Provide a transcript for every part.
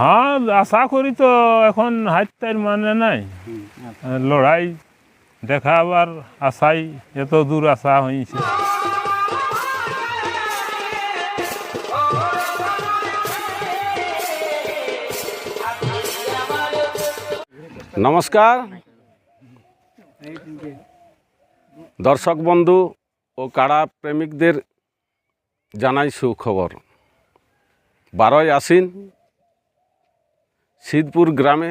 হ্যাঁ আশা করি তো এখন হাইতার মানে নাই। লড়াই দেখাবার আশাই এত দূর আশা হয়েছে নমস্কার। দর্শক বন্ধু ও কাড়া প্রেমিকদের জানাই সুখবর। বারোই আশ্বিন সিদ্ধপুর গ্রামে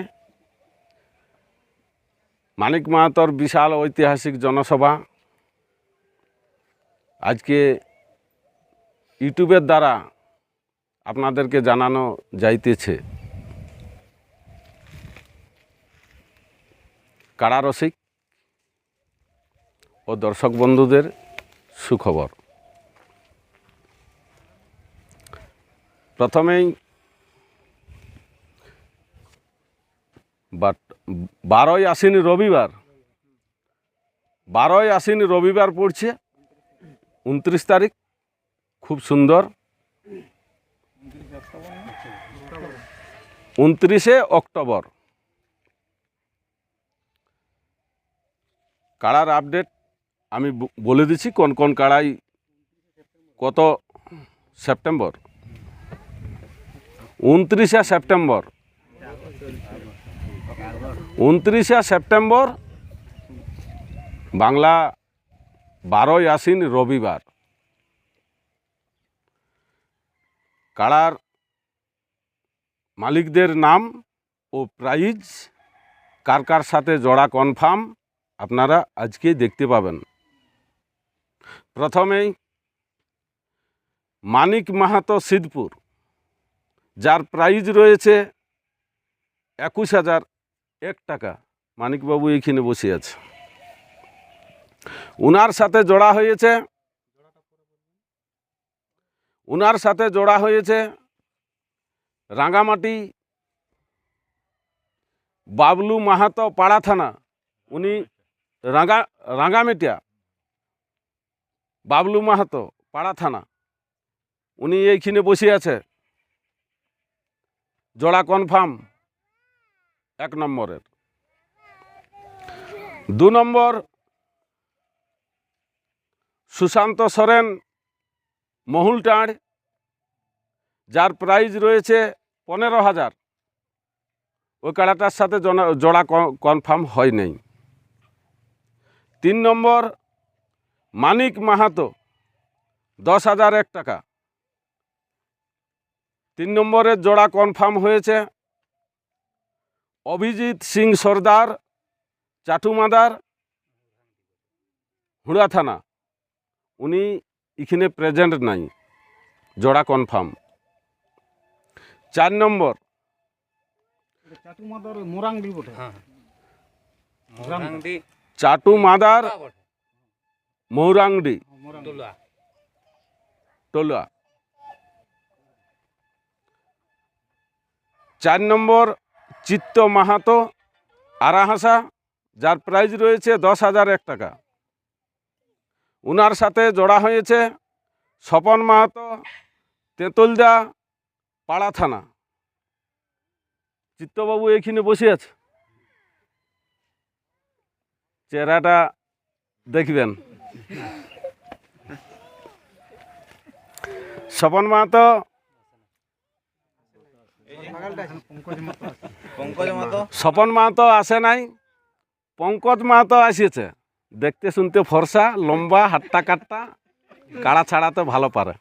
মানিক মাহাতর বিশাল ঐতিহাসিক জনসভা আজকে ইউটিউবের দ্বারা আপনাদেরকে জানানো যাইতেছে। কারারসিক ও দর্শক বন্ধুদের সুখবর। প্রথমেই বাট বারোই আশ্বিন রবিবার, বারোই আশ্বিন রবিবার পড়ছে, উনত্রিশ তারিখ, খুব সুন্দর। উনত্রিশে অক্টোবর। কাড়ার আপডেট আমি বলে দিচ্ছি, কোন কোন কাড়াই কত সেপ্টেম্বর? উনত্রিশে সেপ্টেম্বর। উনত্রিশে সেপ্টেম্বর, বাংলা বারোই আশ্বিন রবিবার। কাড়ার মালিকদের নাম ও প্রাইজ, কার কার সাথে জোড়া কনফার্ম, আপনারা আজকেই দেখতে পাবেন। প্রথমেই মানিক মাহাতো সিদ্ধপুর, যার প্রাইজ রয়েছে একুশ হাজার এক টাকা। মানিকবাবু এইখানে বসে আছে। উনার সাথে জোড়া হয়েছে। উনার সাথে জোড়া হয়েছে রাঙ্গামাটি বাবলু মাহাতো পাড়া থানা। উনি রাঙ্গা রাঙ্গামেটিয়া বাবলু মাহাতো পাড়া থানা। উনি এইখানে বসে আছে। জোড়া কনফার্ম। এক নম্বরের। দু নম্বর, সুশান্ত সরেন মহুলটাঁড় যার প্রাইজ রয়েছে পনেরো হাজার। ওই কাড়াটার সাথে জোড়া কনফার্ম হয় নাই। তিন নম্বর, মানিক মাহাতো, দশ হাজার এক টাকা। তিন নম্বরের জোড়া কনফার্ম হয়েছে অভিজিৎ সিং সর্দার চাটুমাদার হুড়া থানা। উনি এখানে প্রেজেন্ট নাই জোড়া কনফার্ম চার নম্বর। চাটু মাদার মৌরাংডি টলুয়া। চার নম্বর। চিত্ত মাহাতো, আরাহাসা, যার প্রাইজ রয়েছে দশ হাজার এক টাকা। উনার সাথে জোড়া হয়েছে স্বপন মাহাতো, তেঁতুলদা, পাড়া থানা। চিত্তবাবু এখানে বসে আছে। চেহারাটা দেখবেন। স্বপন মাহাতো স্বপন মাহাতো আসে নাই। পঙ্কজ মাহাতো আসিয়েছে। দেখতে শুনতে ফর্সা লম্বা হাট্টা কাট্টা কাড়া ছাড়াতে ভালো পারে।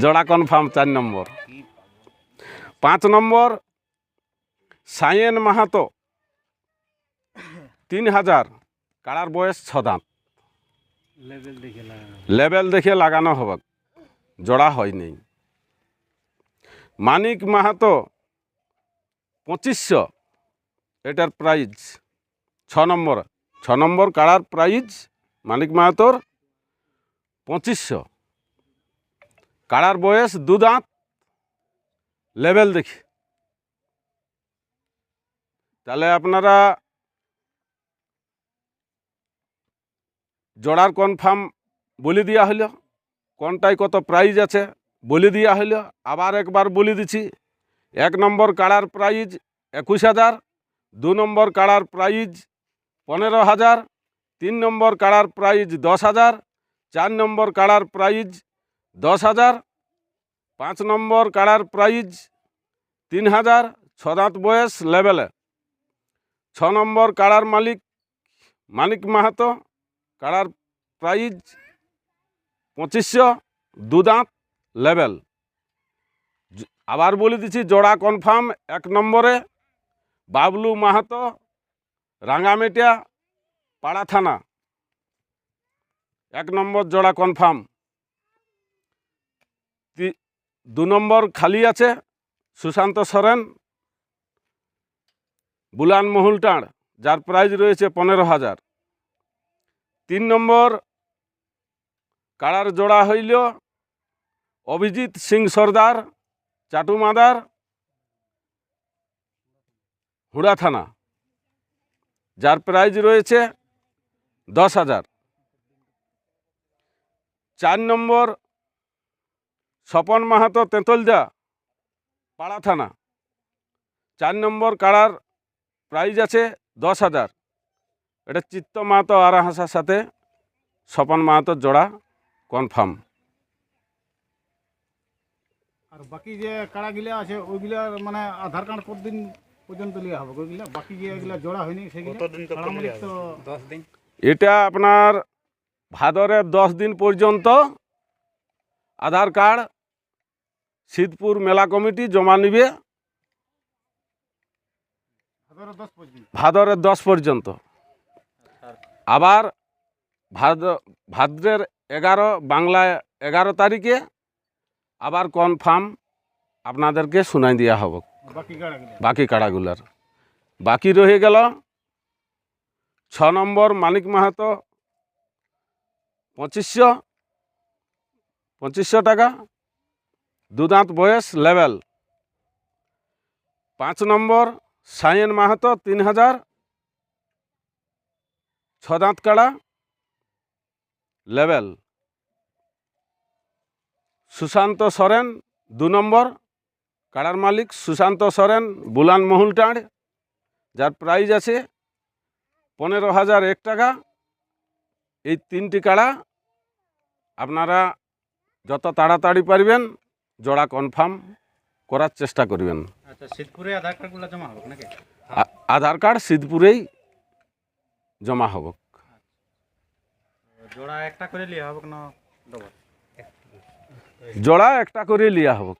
জোড়া কনফার্ম চার নম্বর। পাঁচ নম্বর সায়েন মাহাতো। তিন হাজার কাড়ার বয়স ছ দাঁত। লেভেল দেখে লাগানো। লেভেল দেখে লাগানো হবে জোড়া হয়নি মানিক মাহাতো, পঁচিশশো। এটার প্রাইজ ছ নম্বর। ছ নম্বর কাড়ার প্রাইজ মানিক মাহাতোর পঁচিশশো। কাড়ার বয়স দু দাঁত লেভেল দেখি। তাহলে আপনারা জোড়ার কনফার্ম বলে দেওয়া হলো। কোনটায় কত প্রাইজ আছে? বলে দেওয়া হইল আবার একবার বলে দিচ্ছি এক নম্বর কাড়ার প্রাইজ একুশ হাজার, দু নম্বর কাড়ার প্রাইজ পনেরো হাজার, তিন নম্বর কাড়ার প্রাইজ দশ হাজার, চার নম্বর কাড়ার প্রাইজ দশ হাজার, পাঁচ নম্বর কাড়ার প্রাইজ তিন হাজার, ছ দাঁত বয়স লেভেলে। ছ নম্বর কাড়ার মালিক মানিক মাহাতো, কাড়ার প্রাইজ পঁচিশশো, দু দাঁত লেভেল আবার বলে দিচ্ছি, জোড়া কনফার্ম, এক নম্বরে বাবলু মাহাতো রাঙ্গামেটিয়া পাড়া থানা। এক নম্বর জোড়া কনফার্ম। দু নম্বর খালি আছে, সুশান্ত সরেন, বুলান মহুলটাঁড় যার প্রাইজ রয়েছে পনেরো হাজার। তিন নম্বর, কাড়ার জোড়া হইল অভিজিৎ সিং সর্দার চাটুমাদার হুড়া থানা। যার প্রাইজ রয়েছে দশ হাজার। চার নম্বর স্বপন মাহাতো তেঁতলজা পাড়া থানা। চার নম্বর কাড়ার প্রাইজ আছে দশ হাজার। এটা চিত্ত মাহাতো আরাহাসার সাথে স্বপন মাহাতোর জোড়া কনফার্ম। আর বাকি যে কাড়াগুলা আছে ওইগুলার মানে আধার কার্ড কতদিন পর্যন্ত লিয়া হবে? ওইগুলা বাকি যে এগুলা জোড়া হয়নি সেগুলো তো দশ দিন। এটা আপনার ভাদরের দশ দিন পর্যন্ত আধার কার্ড সিদ্ধপুর মেলা কমিটি জমা নিবে। হাজারো দশ পর্যন্ত। ভাদরের দশ পর্যন্ত। আবার ভাদ ভাদ্রের এগারো বাংলায় এগারো তারিখে আবার কনফার্ম আপনাদেরকে শুনাই দেওয়া হবে। বাকি কাড়াগুলা বাকি কাড়াগুলার বাকি রয়ে গেল ছ নম্বর মানিক মাহাতো পঁচিশশো পঁচিশশো টাকা দু দাঁত বয়স লেভেল পাঁচ নম্বর সায়েন মাহাতো তিন হাজার ছ দাঁত কাড়া লেভেল সুশান্ত সরেন দু নম্বর। কাড়ার মালিক সুশান্ত সরেন বুলান মহুলটাঁড়। যার প্রাইজ আছে পনেরো হাজার এক টাকা। এই তিনটি কাড়া আপনারা যত তাড়াতাড়ি পারবেন জোড়া কনফার্ম করার চেষ্টা করবেন। আচ্ছা আধার কার্ডগুলো জমা হবে নাকি? আ- আধার কার্ড সিদ্ধপুরেই জমা হব জোড়া একটা করে লিয়া হবে না জোড়া একটা করে লিয়া হবে।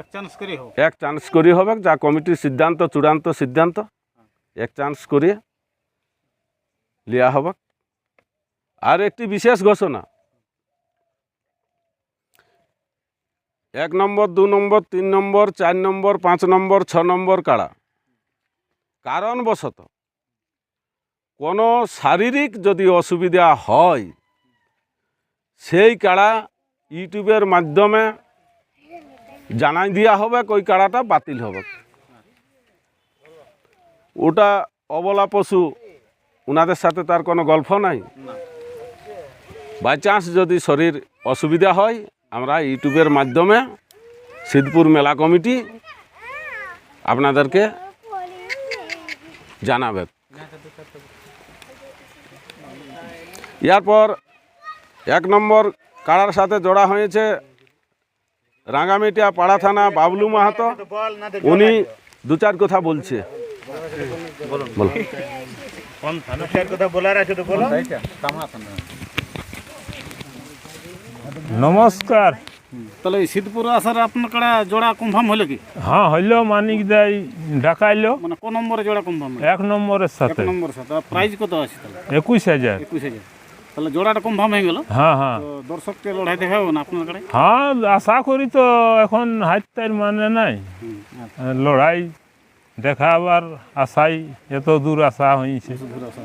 এক চান্স করে হোক এক চান্স করি হবে যা কমিটির সিদ্ধান্ত চূড়ান্ত সিদ্ধান্ত এক চান্স করে লিয়া হবে। আর একটি বিশেষ ঘোষণা। এক নম্বর দু নম্বর তিন নম্বর চার নম্বর পাঁচ নম্বর ছ নম্বর কাড়া। কারণবশত কোনো শারীরিক যদি অসুবিধা হয় সেই কাড়া ইউটিউবের মাধ্যমে জানাই দেওয়া হবে ওই কাড়াটা বাতিল হবে। ওটা অবলা পশু ওনাদের সাথে তার কোনো গল্প নাই। বাই চান্স যদি শরীর অসুবিধা হয়, আমরা ইউটিউবের মাধ্যমে সিদ্ধপুর মেলা কমিটি আপনাদেরকে জানাবে। এরপর এক নম্বর কাড়ার সাথে জোড়া হয়েছে রাঙ্গামিটিয়া পাড়া থানা বাবলু মাহাতো। উনি দু চার কথা বলছে। বলো। নমস্কার। তাহলে এই সিদ্ধপুর আসার আপনার কাড়া জোড়া কনফার্ম হলো কি? হ্যাঁ হইল মানিক দাই ডাকাইলো। মানে কোন নম্বরে জোড়া কনফার্ম এক নম্বরের সাথে। এক সাথে। নম্বর সাথে প্রাইস কত আছে তাহলে? একুশ হাজার। একুশ হাজার। তাহলে জোড়াটা কনফার্ম হয়ে গেল। হ্যাঁ হ্যাঁ। দর্শককে লড়াই দেখাবো না আপনার কাড়ায় হ্যাঁ আশা করি তো এখন হাইতার মানে নাই। লড়াই দেখাবার আশাই এত দূর আসা হয়েছে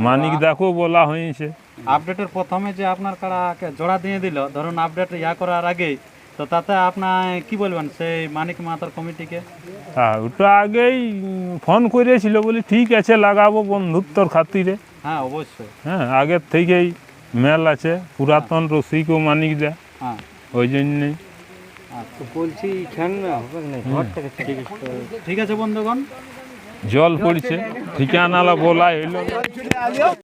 মানিক দেখো বলা হয়েছে আপডেটের প্রথমে যে আপনার কাড়াকে জোড়া দিয়ে দিল ধরুন আপডেট ইয়া করার আগেই তো তাতে আপনার কি বলবেন সেই মানিক মাতার কমিটিকে? হ্যাঁ ওটা আগেই ফোন করেছিল বলি ঠিক আছে লাগাবো বন্ধুত্বর খাতিরে। হ্যাঁ অবশ্যই। হ্যাঁ আগের থেকেই মেল আছে পুরাতন রসিকও মানিক দেয় হ্যাঁ। ওই জন্যে বলছি এখানে হবে না ঘর থেকে ঠিক আছে বন্ধুগণ। জল পড়ছে ঠিকানালা বলা হইল।